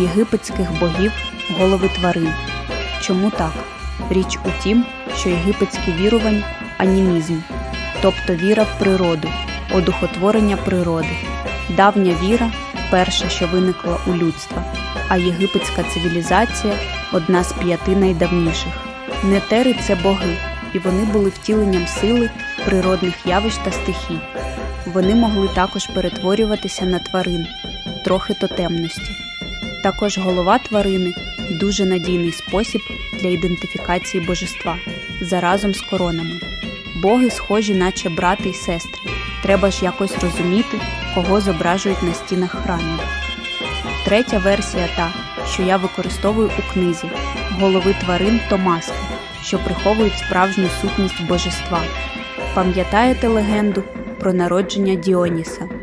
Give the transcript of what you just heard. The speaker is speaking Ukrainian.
Єгипетських богів голови тварин. Чому так? Річ у тім, що єгипетські вірувань анімізм, тобто віра в природу, одухотворення природи. Давня віра перша, що виникла у людства, а єгипетська цивілізація одна з п'яти найдавніших. Нетери це боги, і вони були втіленням сили, природних явищ та стихій. Вони могли також перетворюватися на тварин, трохи тотемності. Також голова тварини дуже надійний спосіб для ідентифікації божества заразом з коронами. Боги схожі, наче брати й сестри. Треба ж якось розуміти, кого зображують на стінах храмів. Третя версія та, що я використовую у книзі голови тварин то маски, що приховують справжню сутність божества. Пам'ятаєте легенду про народження Діоніса?